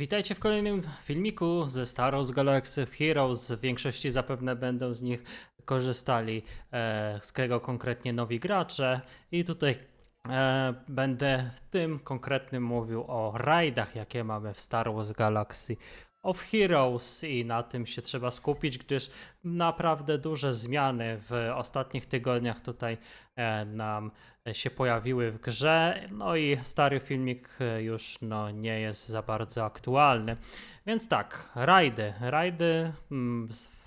Witajcie w kolejnym filmiku ze Star Wars Galaxy Heroes. W większości zapewne będą z nich korzystali, e, z tego konkretnie nowi gracze. I tutaj e, będę w tym konkretnym mówił o rajdach, jakie mamy w Star Wars Galaxy of Heroes i na tym się trzeba skupić, gdyż naprawdę duże zmiany w ostatnich tygodniach tutaj e, nam się pojawiły w grze, no i stary filmik e, już no, nie jest za bardzo aktualny. Więc tak, rajdy. Rajdy mm, w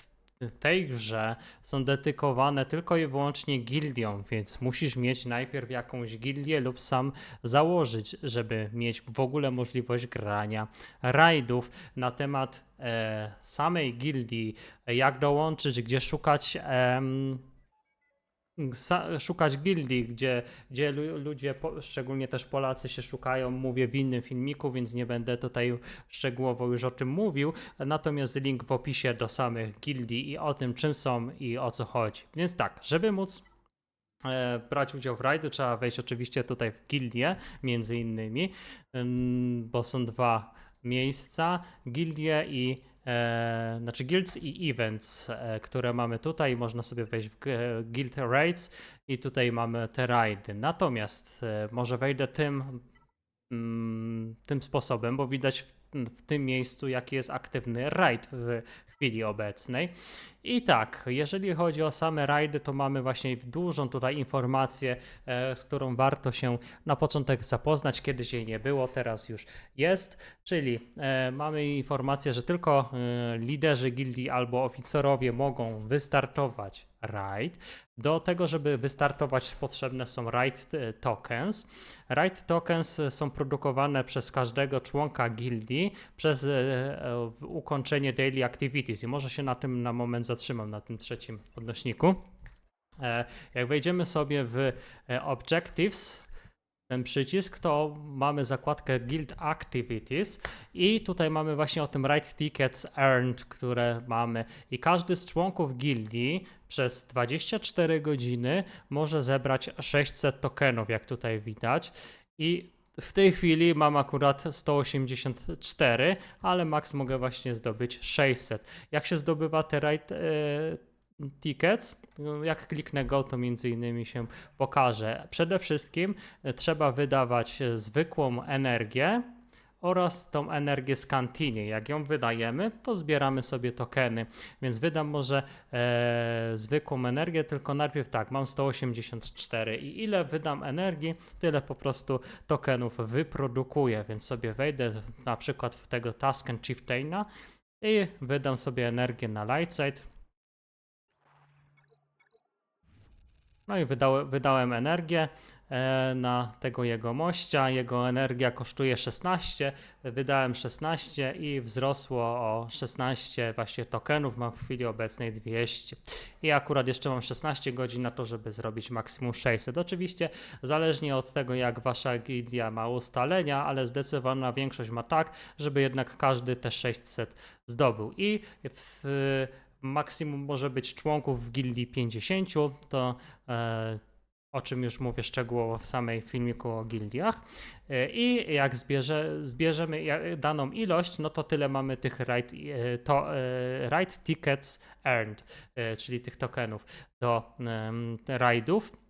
tej grze są dedykowane tylko i wyłącznie gildiom, więc musisz mieć najpierw jakąś gildię lub sam założyć, żeby mieć w ogóle możliwość grania rajdów na temat e, samej gildii, jak dołączyć, gdzie szukać. sa- szukać gildii, gdzie, gdzie lu- ludzie, szczególnie też Polacy się szukają, mówię w innym filmiku, więc nie będę tutaj szczegółowo już o tym mówił, natomiast link w opisie do samych gildii i o tym czym są i o co chodzi. Więc tak, żeby móc e, brać udział w rajdu, trzeba wejść oczywiście tutaj w gildię, między innymi, ym, bo są dwa miejsca, gildie i e, znaczy guilds i events, e, które mamy tutaj. Można sobie wejść w g- guild raids i tutaj mamy te rajdy. Natomiast e, może wejdę tym, mm, tym sposobem, bo widać w, w tym miejscu, jaki jest aktywny raid w chwili obecnej. I tak, jeżeli chodzi o same rajdy, to mamy właśnie dużą tutaj informację, e, z którą warto się na początek zapoznać. Kiedyś jej nie było, teraz już jest. Czyli e, mamy informację, że tylko e, liderzy gildii albo oficerowie mogą wystartować raid. Do tego, żeby wystartować, potrzebne są raid e, tokens. Raid tokens e, są produkowane przez każdego członka gildii przez e, ukończenie daily activities. I może się na tym na moment zatrzymam, na tym trzecim podnośniku. E, Jak wejdziemy sobie w Objectives, ten przycisk, to mamy zakładkę Guild Activities i tutaj mamy właśnie o tym Right Tickets Earned, które mamy. I każdy z członków gildii przez 24 godziny może zebrać 600 tokenów, jak tutaj widać. I w tej chwili mam akurat 184, ale max mogę właśnie zdobyć 600. Jak się zdobywa te right e, tickets? No, Jak kliknę go, to między innymi się pokaże. Przede wszystkim e, trzeba wydawać e, zwykłą energię oraz tą energię z kantiny. Jak ją wydajemy, to zbieramy sobie tokeny. Więc wydam może e, zwykłą energię, tylko najpierw tak, mam 184 i ile wydam energii, tyle po prostu tokenów wyprodukuję. Więc sobie wejdę na przykład w tego Tusken Chieftaina i wydam sobie energię na Lightside. No i wydałem, wydałem energię e, na tego jego mościa. Jego energia kosztuje 16. Wydałem 16 i wzrosło o 16 właśnie tokenów. Mam w chwili obecnej 200. I akurat jeszcze mam 16 godzin na to, żeby zrobić maksimum 600. Oczywiście zależnie od tego, jak wasza gildia ma ustalenia, ale zdecydowana większość ma tak, żeby jednak każdy te 600 zdobył. I w maksimum może być członków w gildii 50, to e, o czym już mówię szczegółowo w samej filmiku o gildiach. E, I jak zbierze, zbierzemy daną ilość, no to tyle mamy tych right, e, to, right tickets earned, czyli tych tokenów do rajdów.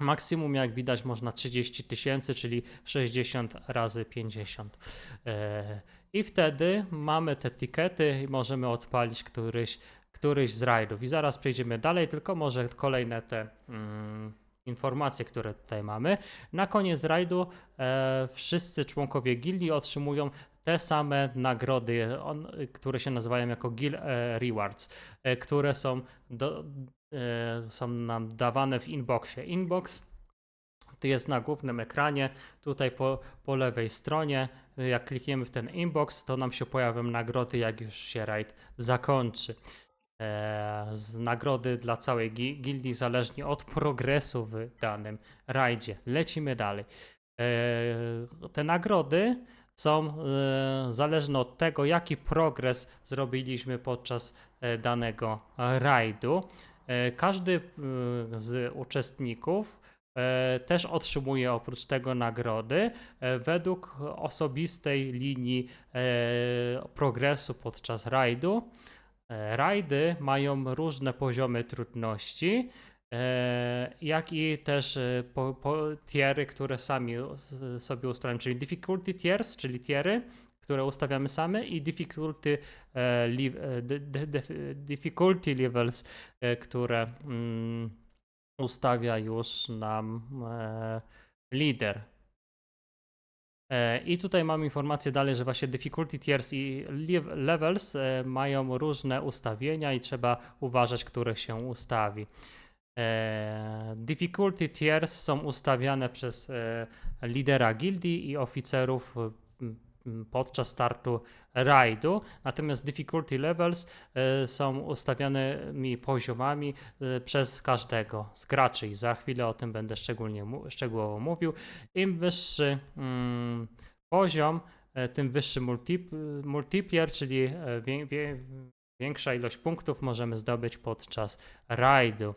Maksimum, jak widać, można 30 tysięcy, czyli 60 razy 50. E, I wtedy mamy te tikety i możemy odpalić któryś, któryś z rajdów. I zaraz przejdziemy dalej, tylko może kolejne te mm, informacje, które tutaj mamy. Na koniec rajdu e, wszyscy członkowie gildii otrzymują te same nagrody, on, które się nazywają jako Guild e, Rewards, e, które są, do, e, są nam dawane w inboxie. Inbox to jest na głównym ekranie, tutaj po, po lewej stronie. Jak klikniemy w ten inbox, to nam się pojawią nagrody, jak już się rajd zakończy. E, z nagrody dla całej gi- gildii zależnie od progresu w danym rajdzie. Lecimy dalej. E, te nagrody są e, zależne od tego, jaki progres zrobiliśmy podczas danego rajdu. Każdy z uczestników też otrzymuje oprócz tego nagrody według osobistej linii progresu podczas rajdu. E, Rajdy mają różne poziomy trudności, e, jak i też e, po, po tiery, które sami sobie ustalamy, czyli difficulty tiers, czyli tiery, które ustawiamy same i difficulty, difficulty levels, które mm, ustawia już nam lider. E, I tutaj mam informację dalej, że właśnie difficulty tiers i lev- levels e, mają różne ustawienia i trzeba uważać, które się ustawi. E, Difficulty tiers są ustawiane przez lidera gildii i oficerów podczas startu rajdu, natomiast difficulty levels e, są ustawianymi poziomami e, przez każdego z graczy i za chwilę o tym będę szczególnie szczegółowo mówił. Im wyższy mm, poziom, e, tym wyższy multi, multiplier, czyli większa ilość punktów możemy zdobyć podczas rajdu.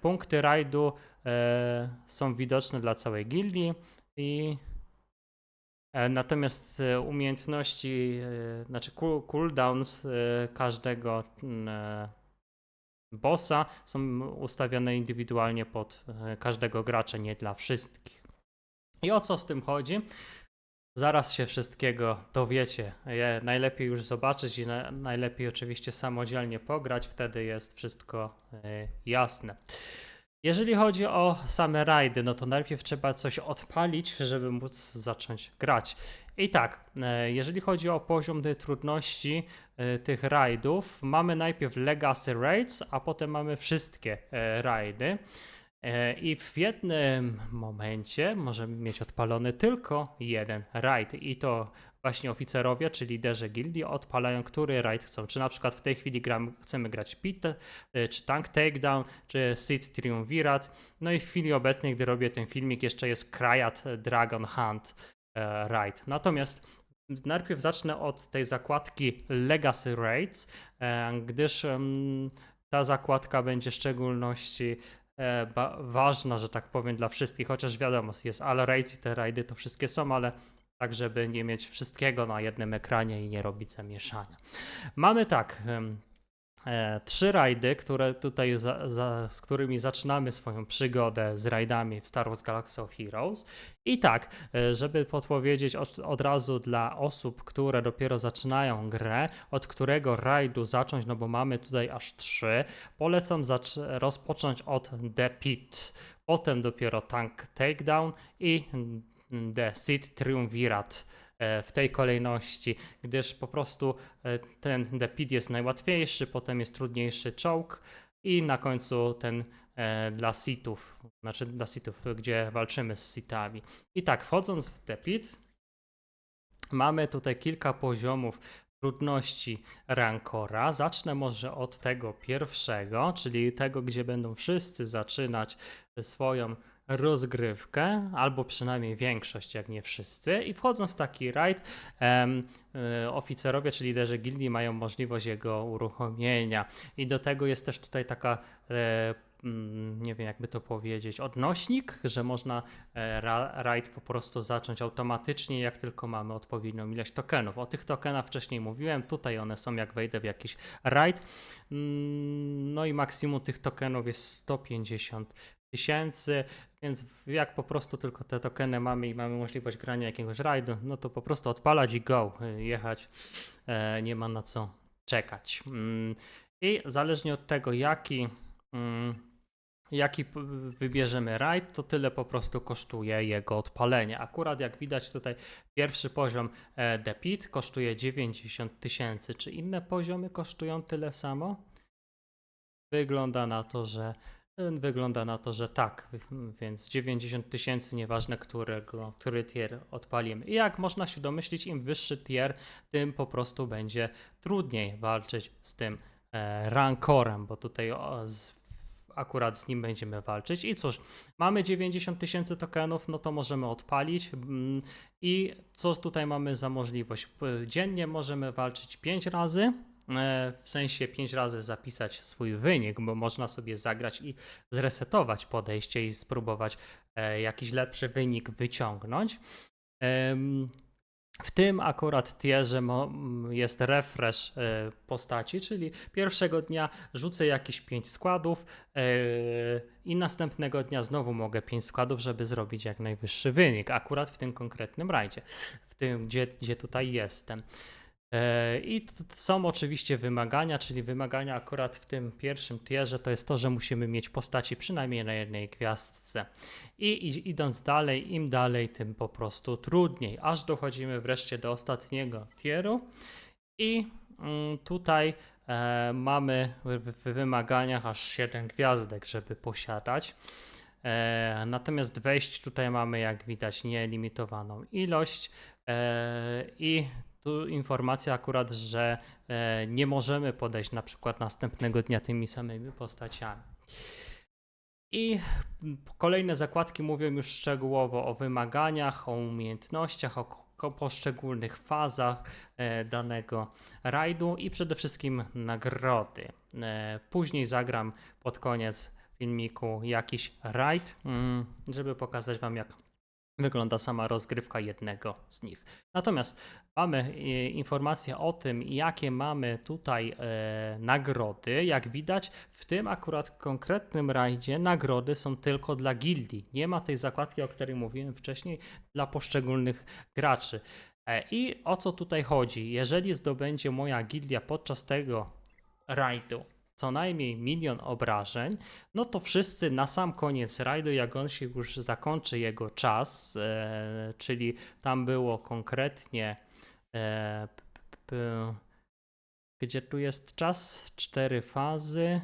Punkty rajdu są widoczne dla całej gildii i natomiast e, umiejętności, e, znaczy cool, cooldowns e, każdego mm, e, bossa są ustawione indywidualnie pod e, każdego gracza, nie dla wszystkich. I o co z tym chodzi? Zaraz się wszystkiego dowiecie. Je, najlepiej już zobaczyć i na, najlepiej oczywiście samodzielnie pograć, wtedy jest wszystko e, jasne. Jeżeli chodzi o same rajdy, no to najpierw trzeba coś odpalić, żeby móc zacząć grać. I tak, e, jeżeli chodzi o poziom trudności e, tych rajdów, mamy najpierw Legacy Raids, a potem mamy wszystkie e, rajdy. I w jednym momencie możemy mieć odpalony tylko jeden rajd. I to właśnie oficerowie, czy liderzy gildii odpalają, który rajd chcą. Czy na przykład w tej chwili gram, chcemy grać Pit, e, czy Tank Takedown, czy Seed Triumvirat. No i w chwili obecnej, gdy robię ten filmik, jeszcze jest Kryat Dragon Hunt e, raid. Natomiast najpierw zacznę od tej zakładki Legacy Raids, e, gdyż em, ta zakładka będzie w szczególności e, ważna, że tak powiem, dla wszystkich, chociaż wiadomo, jest ale raids i te rajdy to wszystkie są, ale tak, żeby nie mieć wszystkiego na jednym ekranie i nie robić zamieszania. Mamy tak, e, trzy rajdy, które tutaj za, za, z którymi zaczynamy swoją przygodę z rajdami w Star Wars Galaxy of Heroes. I tak, e, żeby podpowiedzieć od, od razu dla osób, które dopiero zaczynają grę, od którego rajdu zacząć, no bo mamy tutaj aż trzy, polecam rozpocząć od The Pit, potem dopiero Tank Takedown i The Seed Triumvirat e, w tej kolejności, gdyż po prostu e, ten The Pit jest najłatwiejszy, potem jest trudniejszy czołg i na końcu ten e, dla sitów, znaczy dla sitów, gdzie walczymy z sitami. I tak, wchodząc w The Pit, mamy tutaj kilka poziomów trudności rankora. Zacznę może od tego pierwszego, czyli tego, gdzie będą wszyscy zaczynać swoją rozgrywkę, albo przynajmniej większość, jak nie wszyscy. I wchodząc w taki rajd, e, oficerowie czy liderzy gildii mają możliwość jego uruchomienia. I do tego jest też tutaj taka e, mm, nie wiem jakby to powiedzieć, odnośnik, że można e, ra, raid po prostu zacząć automatycznie, jak tylko mamy odpowiednią ilość tokenów. O tych tokenach wcześniej mówiłem, tutaj one są jak wejdę w jakiś raid. Mm, No i maksimum tych tokenów jest 150 tysięcy, więc jak po prostu tylko te tokeny mamy i mamy możliwość grania jakiegoś rajdu, no to po prostu odpalać i go, y, jechać, e, nie ma na co czekać. Mm, I zależnie od tego, jaki, mm, jaki wybierzemy rajd, to tyle po prostu kosztuje jego odpalenie. Akurat jak widać tutaj pierwszy poziom The Pit kosztuje 90 tysięcy. Czy inne poziomy kosztują tyle samo? Wygląda na to, że Wygląda na to, że tak, więc 90 tysięcy, nieważne którego, który tier odpalimy. I jak można się domyślić, im wyższy tier, tym po prostu będzie trudniej walczyć z tym e, rankorem, bo tutaj o, z, akurat z nim będziemy walczyć. I cóż, mamy 90 tysięcy tokenów, no to możemy odpalić. I co tutaj mamy za możliwość? Dziennie możemy walczyć 5 razy w sensie 5 razy zapisać swój wynik, bo można sobie zagrać i zresetować podejście i spróbować e, jakiś lepszy wynik wyciągnąć. W tym akurat tierze jest refresh e, postaci, czyli pierwszego dnia rzucę jakieś 5 składów e, i następnego dnia znowu mogę 5 składów, żeby zrobić jak najwyższy wynik. Akurat w tym konkretnym rajdzie, w tym, gdzie, gdzie tutaj jestem. E, I są oczywiście wymagania, czyli wymagania akurat w tym pierwszym tierze to jest to, że musimy mieć postaci przynajmniej na jednej gwiazdce. I, idąc dalej, im dalej, tym po prostu trudniej, aż dochodzimy wreszcie do ostatniego tieru. I mm, tutaj e, mamy w, wymaganiach aż 7 gwiazdek, żeby posiadać. E, natomiast wejść tutaj mamy, jak widać, nielimitowaną ilość. I tu informacja akurat, że e, nie możemy podejść na przykład następnego dnia tymi samymi postaciami. I kolejne zakładki mówią już szczegółowo o wymaganiach, o umiejętnościach, o, poszczególnych fazach e, danego rajdu i przede wszystkim nagrody. E, później zagram pod koniec filmiku jakiś rajd, mm, żeby pokazać Wam, jak wygląda sama rozgrywka jednego z nich. Natomiast mamy e, informację o tym, jakie mamy tutaj e, nagrody. Jak widać, w tym akurat konkretnym rajdzie nagrody są tylko dla gildii. Nie ma tej zakładki, o której mówiłem wcześniej, dla poszczególnych graczy. E, I o co tutaj chodzi? Jeżeli zdobędzie moja gildia podczas tego rajdu co najmniej milion obrażeń, no to wszyscy na sam koniec rajdu, jak on się już zakończy jego czas, e, czyli tam było konkretnie e, p, p, p, gdzie tu jest czas? Cztery fazy.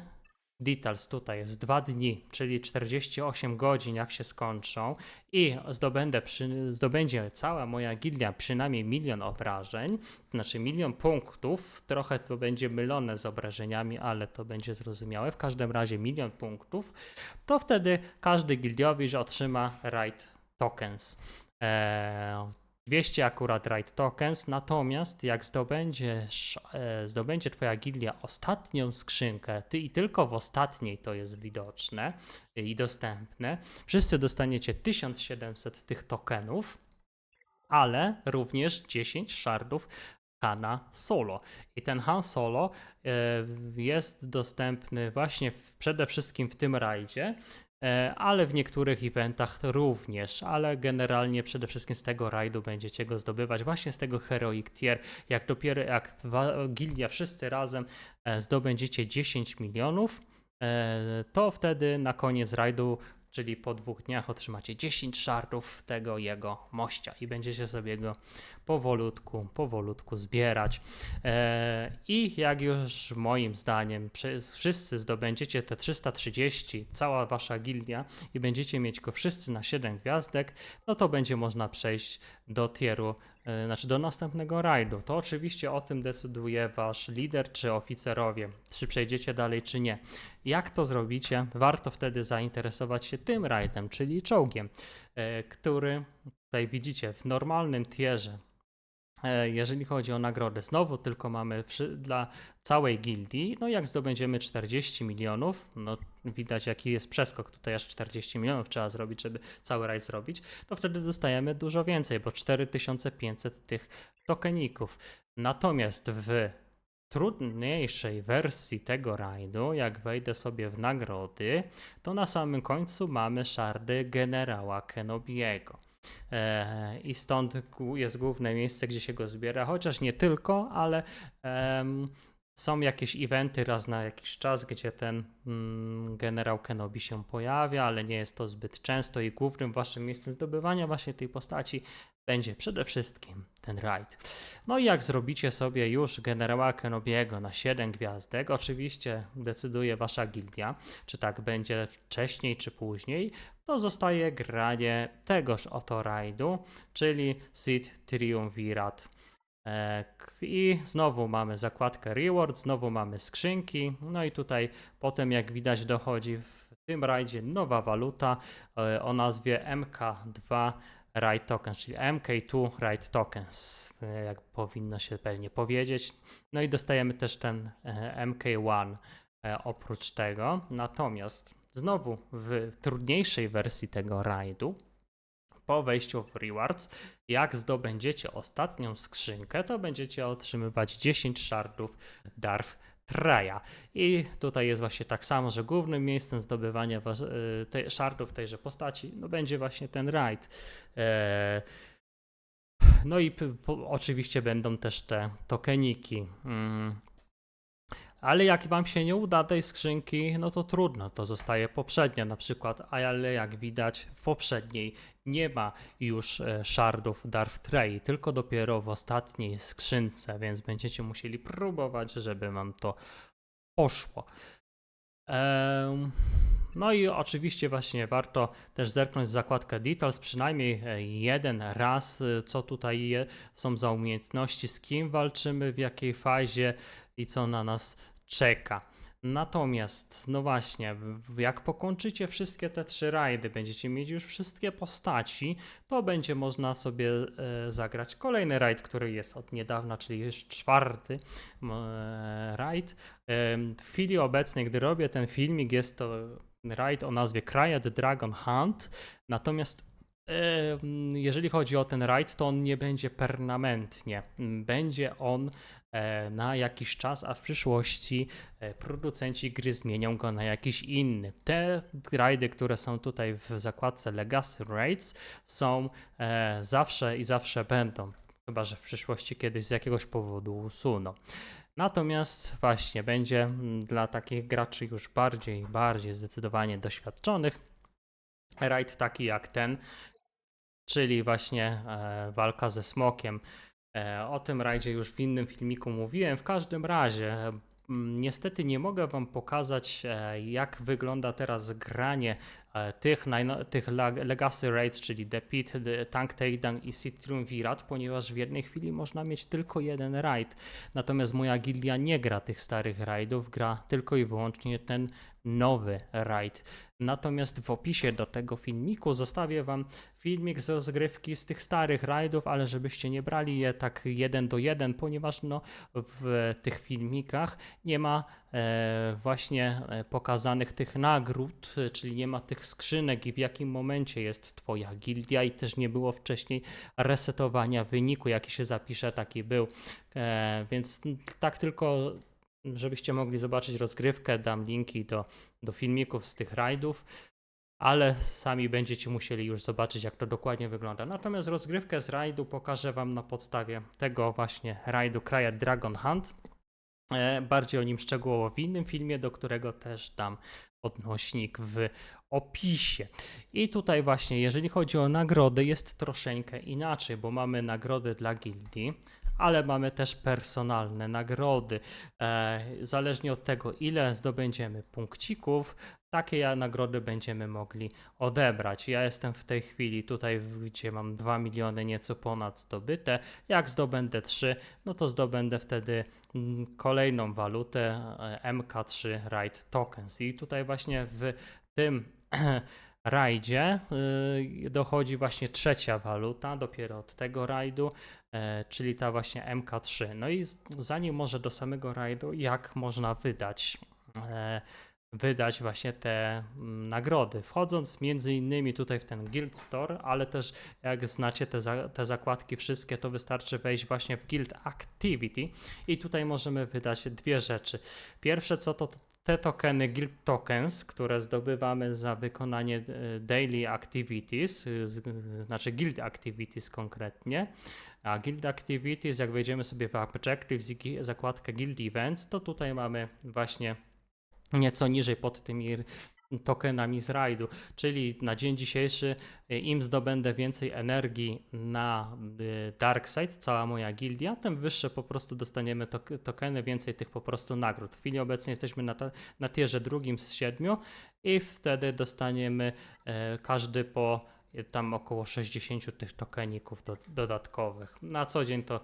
Details tutaj jest dwa dni, czyli 48 godzin, jak się skończą, i zdobędę przy, zdobędzie cała moja gildia przynajmniej milion obrażeń, znaczy milion punktów. Trochę to będzie mylone z obrażeniami, ale to będzie zrozumiałe. W każdym razie milion punktów, to wtedy każdy gildiowicz otrzyma Raid Tokens. Eee, 200 akurat Raid Tokens, natomiast jak zdobędziesz, e, zdobędzie Twoja gildia ostatnią skrzynkę, ty i tylko w ostatniej to jest widoczne i dostępne, wszyscy dostaniecie 1700 tych tokenów, ale również 10 shardów Hana Solo. I ten Han Solo e, jest dostępny właśnie w, przede wszystkim w tym rajdzie, e, ale w niektórych eventach również, ale generalnie przede wszystkim z tego rajdu będziecie go zdobywać, właśnie z tego Heroic Tier. Jak dopiero jak dwa, gildia wszyscy razem e, zdobędziecie 10 milionów, e, to wtedy na koniec rajdu, czyli po dwóch dniach otrzymacie 10 shardów tego jego mościa i będziecie sobie go powolutku, powolutku zbierać. E, I jak już moim zdaniem wszyscy zdobędziecie te 330, cała wasza gildia i będziecie mieć go wszyscy na 7 gwiazdek, no to będzie można przejść do tieru, e, znaczy do następnego rajdu. To oczywiście o tym decyduje wasz lider czy oficerowie, czy przejdziecie dalej czy nie. Jak to zrobicie? Warto wtedy zainteresować się tym rajdem, czyli czołgiem, e, który tutaj widzicie w normalnym tierze jeżeli chodzi o nagrody, znowu tylko mamy dla całej gildii. No jak zdobędziemy 40 milionów, no widać jaki jest przeskok, tutaj aż 40 milionów trzeba zrobić, żeby cały raj zrobić, to wtedy dostajemy dużo więcej, bo 4500 tych tokeników. Natomiast w trudniejszej wersji tego rajdu, jak wejdę sobie w nagrody, to na samym końcu mamy szardy generała Kenobiego. E, I stąd jest główne miejsce, gdzie się go zbiera, chociaż nie tylko, ale są jakieś eventy raz na jakiś czas, gdzie ten mm, generał Kenobi się pojawia, ale nie jest to zbyt często i głównym waszym miejscem zdobywania właśnie tej postaci będzie przede wszystkim ten raid. No i jak zrobicie sobie już generała Kenobiego na 7 gwiazdek, oczywiście decyduje wasza gildia, czy tak będzie wcześniej czy później, to zostaje granie tegoż oto rajdu, czyli Sith Triumvirat. E, I znowu mamy zakładkę reward, znowu mamy skrzynki, no i tutaj potem jak widać dochodzi w tym rajdzie nowa waluta e, o nazwie MK2 Ride Tokens, czyli MK2 Ride Tokens, e, jak powinno się pewnie powiedzieć. No i dostajemy też ten e, MK1 e, oprócz tego. Natomiast znowu w trudniejszej wersji tego rajdu, po wejściu w Rewards, jak zdobędziecie ostatnią skrzynkę, to będziecie otrzymywać 10 shardów Darth Traja. I tutaj jest właśnie tak samo, że głównym miejscem zdobywania y, te, shardów tejże postaci no będzie właśnie ten raid. E, no i oczywiście będą też te tokeniki. Mm. Ale jak wam się nie uda tej skrzynki, no to trudno, to zostaje poprzednia na przykład, ale jak widać w poprzedniej nie ma już e, shardów Darth Tray, tylko dopiero w ostatniej skrzynce, więc będziecie musieli próbować, żeby wam to poszło. Em, no i oczywiście właśnie warto też zerknąć w zakładkę Details przynajmniej e, jeden raz, e, co tutaj są za umiejętności, z kim walczymy, w jakiej fazie i co na nas czeka. Natomiast, no właśnie, jak pokończycie wszystkie te trzy rajdy, będziecie mieć już wszystkie postaci, to będzie można sobie e, zagrać kolejny rajd, który jest od niedawna, czyli już czwarty e, rajd. Em, W chwili obecnej, gdy robię ten filmik, jest to rajd o nazwie Cryad Dragon Hunt. Natomiast jeżeli chodzi o ten rajd, to on nie będzie permanentnie. Będzie on e, na jakiś czas, a w przyszłości e, producenci gry zmienią go na jakiś inny. Te rajdy, które są tutaj w zakładce Legacy Raids, są e, zawsze i zawsze będą. Chyba, że w przyszłości kiedyś z jakiegoś powodu usuną. Natomiast właśnie będzie mm, dla takich graczy już bardziej, bardziej zdecydowanie doświadczonych rajd taki jak ten, czyli właśnie e, walka ze smokiem. E, o tym rajdzie już w innym filmiku mówiłem. W każdym razie, niestety nie mogę Wam pokazać, e, jak wygląda teraz granie tych, tych Legacy Raids, czyli The Pit, The Tank Takedown i City Triumvirat, ponieważ w jednej chwili można mieć tylko jeden raid. Natomiast moja gildia nie gra tych starych raidów, gra tylko i wyłącznie ten nowy raid. Natomiast w opisie do tego filmiku zostawię Wam filmik z rozgrywki z tych starych rajdów, ale żebyście nie brali je tak jeden do jeden, ponieważ no, w tych filmikach nie ma e, właśnie e, pokazanych tych nagród, czyli nie ma tych skrzynek i w jakim momencie jest Twoja gildia i też nie było wcześniej resetowania wyniku, jaki się zapisze, taki był. E, więc tak tylko żebyście mogli zobaczyć rozgrywkę, dam linki do, do filmików z tych rajdów, ale sami będziecie musieli już zobaczyć, jak to dokładnie wygląda. Natomiast rozgrywkę z rajdu pokażę Wam na podstawie tego właśnie rajdu Kraja Dragon Hunt. E, Bardziej o nim szczegółowo w innym filmie, do którego też dam odnośnik w opisie. I tutaj właśnie, jeżeli chodzi o nagrody, jest troszeczkę inaczej, bo mamy nagrody dla gildii, ale mamy też personalne nagrody. E, zależnie od tego, ile zdobędziemy punkcików, takie nagrody będziemy mogli odebrać. Ja jestem w tej chwili tutaj, gdzie mam 2 miliony nieco ponad zdobyte. Jak zdobędę 3, no to zdobędę wtedy mm, kolejną walutę e, MK3 Ride Tokens. I tutaj właśnie w tym rajdzie y, dochodzi właśnie trzecia waluta, dopiero od tego rajdu, czyli ta właśnie MK3. No i zanim może do samego rajdu, jak można wydać e, wydać właśnie te mm, nagrody, wchodząc między innymi tutaj w ten Guild Store, ale też jak znacie te, za, te zakładki wszystkie, to wystarczy wejść właśnie w Guild Activity i tutaj możemy wydać dwie rzeczy. Pierwsze co to te tokeny Guild Tokens, które zdobywamy za wykonanie e, Daily Activities, znaczy Guild Activities konkretnie. A Guild Activities, jak wejdziemy sobie w Objectives i zakładkę Guild Events, to tutaj mamy właśnie nieco niżej pod tymi tokenami z rajdu, czyli na dzień dzisiejszy y, im zdobędę więcej energii na y, Dark Side, cała moja gildia, tym wyższe po prostu dostaniemy tok- tokeny, więcej tych po prostu nagród. W chwili obecnej jesteśmy na, na tierze drugim z siedmiu i wtedy dostaniemy e, każdy po e, tam około 60 tych tokeników do, dodatkowych. Na co dzień to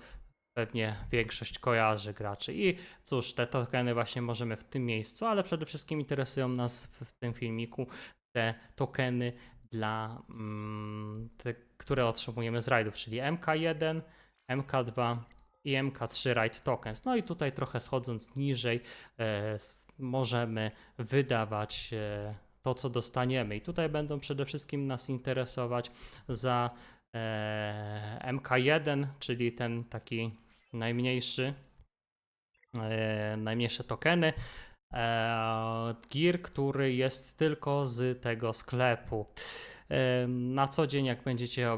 pewnie większość kojarzy graczy. I cóż, te tokeny właśnie możemy w tym miejscu, ale przede wszystkim interesują nas w, w tym filmiku te tokeny dla mm, te, które otrzymujemy z rajdów, czyli MK1, MK2 i MK3 Raid Tokens. No i tutaj trochę schodząc niżej e, możemy wydawać e, to, co dostaniemy. I tutaj będą przede wszystkim nas interesować za e, MK1, czyli ten taki najmniejszy, e, najmniejsze tokeny. E, Gear, który jest tylko z tego sklepu. E, Na co dzień, jak będziecie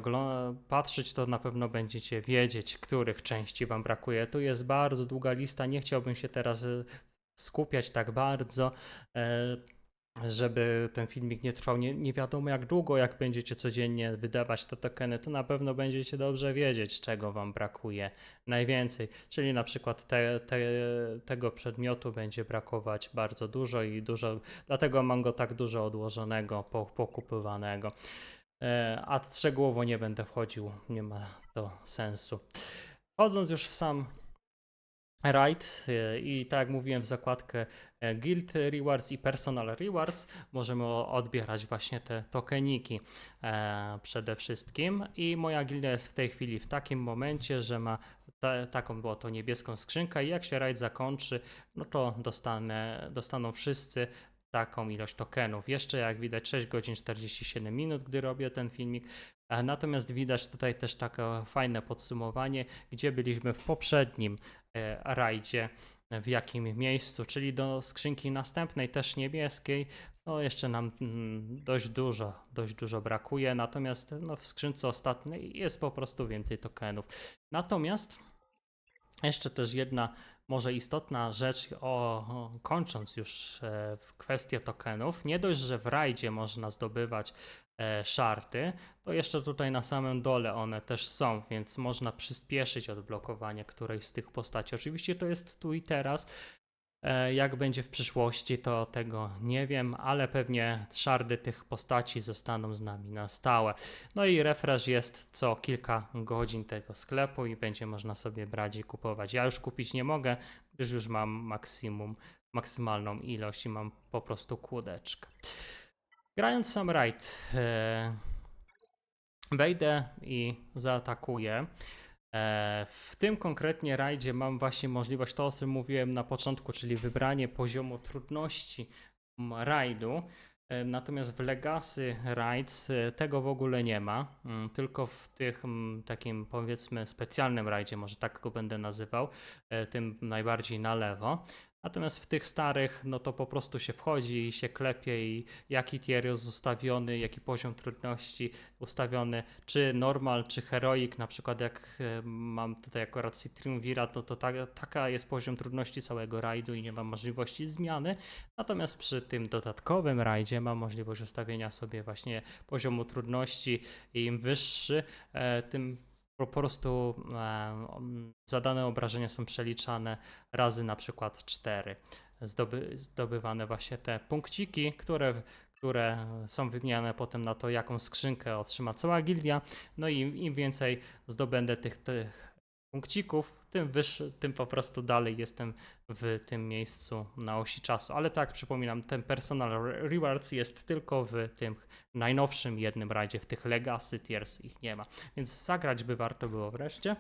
patrzeć, to na pewno będziecie wiedzieć, których części Wam brakuje. Tu jest bardzo długa lista, nie chciałbym się teraz e, skupiać tak bardzo, e, żeby ten filmik nie trwał nie, nie wiadomo jak długo, jak będziecie codziennie wydawać te tokeny, to na pewno będziecie dobrze wiedzieć, czego Wam brakuje najwięcej. Czyli na przykład te, te, tego przedmiotu będzie brakować bardzo dużo i dużo, dlatego mam go tak dużo odłożonego, po, pokupywanego. E, A szczegółowo nie będę wchodził, nie ma to sensu. Wchodząc już w sam raid e, i tak jak mówiłem w zakładkę e, Guild Rewards i Personal Rewards możemy odbierać właśnie te tokeniki e, przede wszystkim i moja gildia jest w tej chwili w takim momencie, że ma ta, taką było to niebieską skrzynkę i jak się raid zakończy, no to dostanę, dostaną wszyscy taką ilość tokenów. Jeszcze jak widać 6 godzin 47 minut, gdy robię ten filmik. Natomiast widać tutaj też takie fajne podsumowanie, gdzie byliśmy w poprzednim rajdzie, w jakim miejscu, czyli do skrzynki następnej, też niebieskiej. No jeszcze nam mm, dość dużo, dość dużo brakuje, natomiast no, w skrzynce ostatniej jest po prostu więcej tokenów. Natomiast jeszcze też jedna może istotna rzecz, o, kończąc już e, kwestię tokenów, nie dość, że w rajdzie można zdobywać e, szarty, to jeszcze tutaj na samym dole one też są, więc można przyspieszyć odblokowanie którejś z tych postaci. Oczywiście to jest tu i teraz. E, Jak będzie w przyszłości, to tego nie wiem, ale pewnie szardy tych postaci zostaną z nami na stałe. No i refresh jest co kilka godzin tego sklepu i będzie można sobie brać i kupować. Ja już kupić nie mogę, gdyż już mam maksimum, maksymalną ilość i mam po prostu kłódeczkę. Grając sam raid, e, wejdę i zaatakuję. E, W tym konkretnie rajdzie mam właśnie możliwość to, o czym mówiłem na początku, czyli wybranie poziomu trudności rajdu. E, Natomiast w Legacy Raids e, tego w ogóle nie ma, mm, tylko w tych mm, takim powiedzmy specjalnym rajdzie, może tak go będę nazywał, tym najbardziej na lewo. Natomiast w tych starych, no to po prostu się wchodzi i się klepie i jaki tier jest ustawiony, jaki poziom trudności ustawiony, czy normal, czy heroic, na przykład jak e, mam tutaj akurat Triumvirat, to, to ta, taka jest poziom trudności całego rajdu i nie ma możliwości zmiany. Natomiast przy tym dodatkowym rajdzie mam możliwość ustawienia sobie właśnie poziomu trudności i im wyższy, e, tym po prostu e, zadane obrażenia są przeliczane razy na przykład 4. Zdoby, zdobywane właśnie te punkciki, które, które są wymieniane potem na to, jaką skrzynkę otrzyma cała gildia. No i im więcej zdobędę tych, tych punkcików, tym wyższy, tym po prostu dalej jestem w tym miejscu na osi czasu. Ale tak, przypominam, ten personal re- rewards jest tylko w tym najnowszym jednym rajdzie, w tych legacy tiers ich nie ma. Więc zagrać by warto było wreszcie.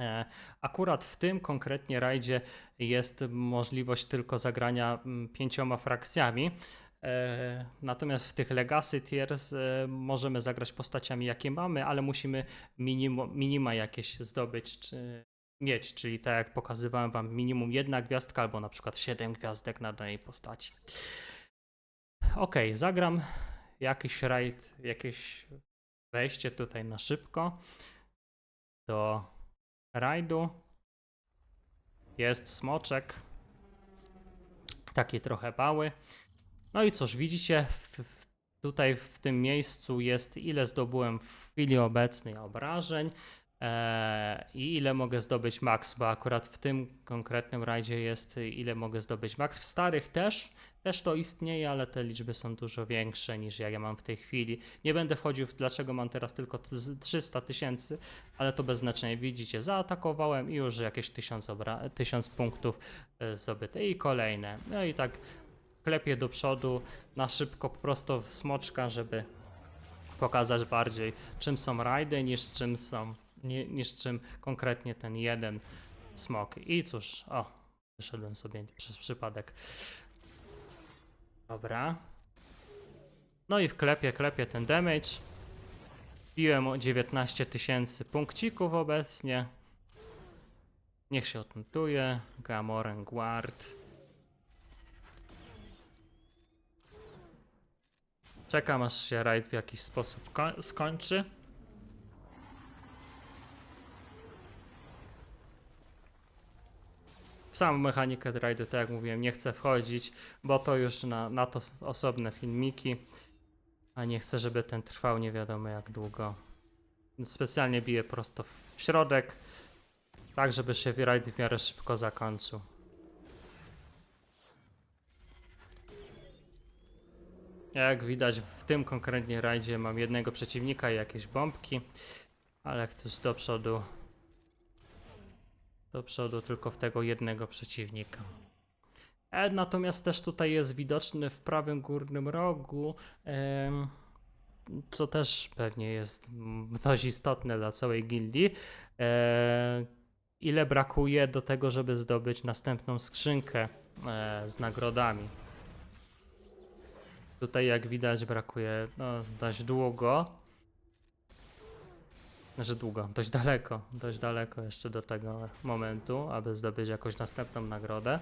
E, Akurat w tym konkretnie rajdzie jest możliwość tylko zagrania mm, pięcioma frakcjami. E, Natomiast w tych Legacy Tiers e, możemy zagrać postaciami, jakie mamy, ale musimy minimo, minima jakieś zdobyć czy mieć, czyli tak jak pokazywałem Wam, minimum jedna gwiazdka albo na przykład 7 gwiazdek na danej postaci. Ok, zagram jakiś raid, jakieś wejście tutaj na szybko do rajdu. Jest smoczek. Taki trochę bały. No i cóż, widzicie, w, w, tutaj w tym miejscu jest ile zdobyłem w chwili obecnej obrażeń e, i ile mogę zdobyć max, bo akurat w tym konkretnym rajdzie jest ile mogę zdobyć max. W starych też, też to istnieje, ale te liczby są dużo większe niż jak ja mam w tej chwili. Nie będę wchodził w dlaczego mam teraz tylko t- z- 300 tysięcy, ale to bez znaczenia. Widzicie, zaatakowałem i już jakieś 1000, obra- 1000 punktów e, zdobyte i kolejne. No i tak klepię do przodu na szybko po prostu w smoczka, żeby pokazać bardziej, czym są rajdy, niż czym są, niż czym konkretnie ten jeden smok. I cóż, o, wyszedłem sobie przez przypadek. Dobra. No i w klepie, ten damage. Biłem o 19 tysięcy punkcików obecnie. Niech się odnotuje. Gamoren Guard. Czekam aż się raid w jakiś sposób ko- skończy. W samą mechanikę rajdu, tak jak mówiłem, nie chcę wchodzić, bo to już na, na to osobne filmiki. A nie chcę, żeby ten trwał nie wiadomo jak długo. Specjalnie biję prosto w środek, tak żeby się rajd w miarę szybko zakończył. Jak widać w tym konkretnie rajdzie mam jednego przeciwnika i jakieś bombki, ale chcę do przodu. Do przodu tylko w tego jednego przeciwnika. E, natomiast też tutaj jest widoczny w prawym górnym rogu, co też pewnie jest dość istotne dla całej gildii, e, ile brakuje do tego, żeby zdobyć następną skrzynkę e, z nagrodami. Tutaj jak widać brakuje no, dość długo. Znaczy długo, dość daleko, dość daleko jeszcze do tego momentu, aby zdobyć jakąś następną nagrodę.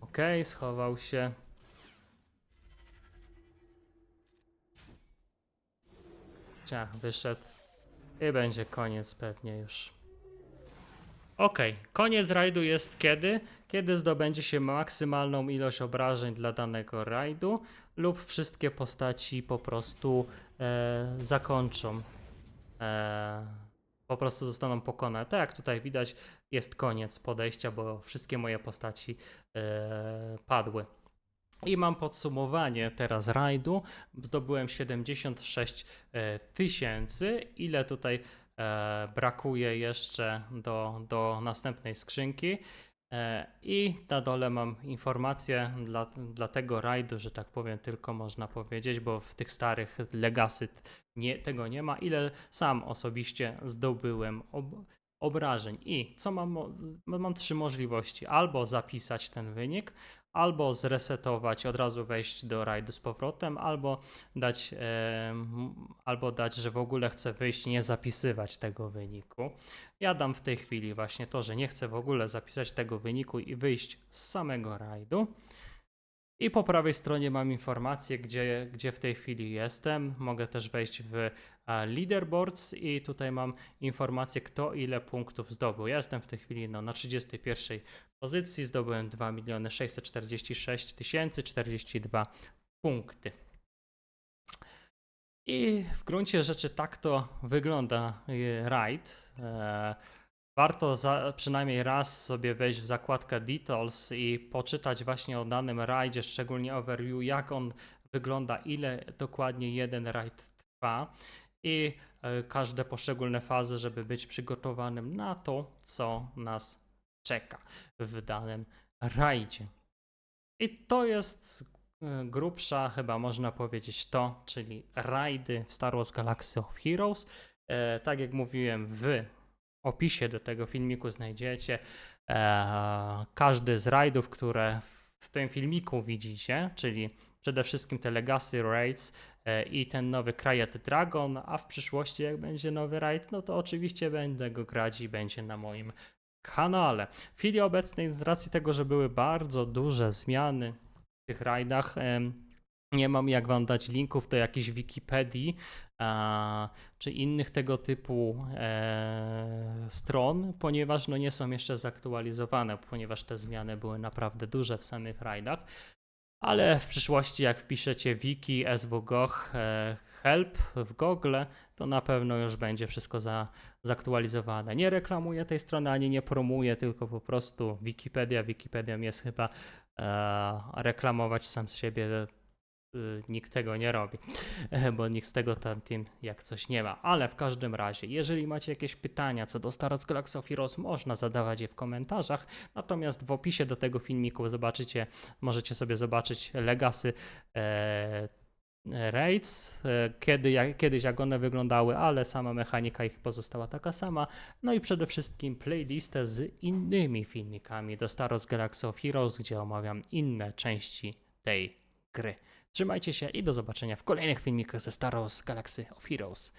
Okej, schował się. Ciach, wyszedł. I będzie koniec pewnie już. Okej, koniec rajdu jest kiedy? Kiedy zdobędzie się maksymalną ilość obrażeń dla danego rajdu lub wszystkie postaci po prostu e, zakończą. E, po prostu zostaną pokonane. Tak jak tutaj widać, jest koniec podejścia, bo wszystkie moje postaci e, padły. I mam podsumowanie teraz rajdu. Zdobyłem 76 e, tysięcy. Ile tutaj brakuje jeszcze do, do następnej skrzynki? E, I na dole mam informację dla, dla tego rajdu, że tak powiem, tylko można powiedzieć, bo w tych starych Legacy nie, tego nie ma. Ile sam osobiście zdobyłem ob, obrażeń. I co mam? Mam trzy możliwości: albo zapisać ten wynik, albo zresetować, od razu wejść do rajdu z powrotem, albo dać, em, albo dać, że w ogóle chcę wyjść, nie zapisywać tego wyniku. Ja dam w tej chwili właśnie to, że nie chcę w ogóle zapisać tego wyniku i wyjść z samego rajdu. I po prawej stronie mam informację, gdzie, gdzie w tej chwili jestem. Mogę też wejść w e, leaderboards i tutaj mam informację, kto ile punktów zdobył. Ja jestem w tej chwili no, na 31 pozycji, zdobyłem 2 646 042 punkty. I w gruncie rzeczy tak to wygląda e, raid. E, Warto za, przynajmniej raz sobie wejść w zakładkę Details i poczytać właśnie o danym rajdzie, szczególnie overview, jak on wygląda, ile dokładnie jeden rajd trwa i e, każde poszczególne fazy, żeby być przygotowanym na to, co nas czeka w danym rajdzie. I to jest e, grubsza, chyba można powiedzieć to, czyli rajdy w Star Wars Galaxy of Heroes. E, tak jak mówiłem w opisie do tego filmiku znajdziecie e, każdy z rajdów, które w tym filmiku widzicie, czyli przede wszystkim te Legacy Raids i ten nowy Kryet Dragon, a w przyszłości jak będzie nowy raid, no to oczywiście będę go grać i będzie na moim kanale. W chwili obecnej z racji tego, że były bardzo duże zmiany w tych rajdach, nie mam jak wam dać linków do jakiejś Wikipedii a, czy innych tego typu e, stron, ponieważ no nie są jeszcze zaktualizowane, ponieważ te zmiany były naprawdę duże w samych rajdach. Ale w przyszłości, jak wpiszecie wiki, swgoch, e, help w Google, to na pewno już będzie wszystko za, zaktualizowane. Nie reklamuję tej strony ani nie promuję, tylko po prostu Wikipedia. Wikipedia jest chyba e, reklamować sam z siebie nikt tego nie robi, bo nikt z tego team jak coś nie ma. Ale w każdym razie, jeżeli macie jakieś pytania co do Star Wars Galaxy of Heroes, można zadawać je w komentarzach. Natomiast w opisie do tego filmiku zobaczycie, możecie sobie zobaczyć Legacy e, Raids, e, kiedy, jak, kiedyś jak one wyglądały, ale sama mechanika ich pozostała taka sama. No i przede wszystkim playlistę z innymi filmikami do Star Wars Galaxy of Heroes, gdzie omawiam inne części tej gry. Trzymajcie się i do zobaczenia w kolejnych filmikach ze Star Wars Galaxy of Heroes.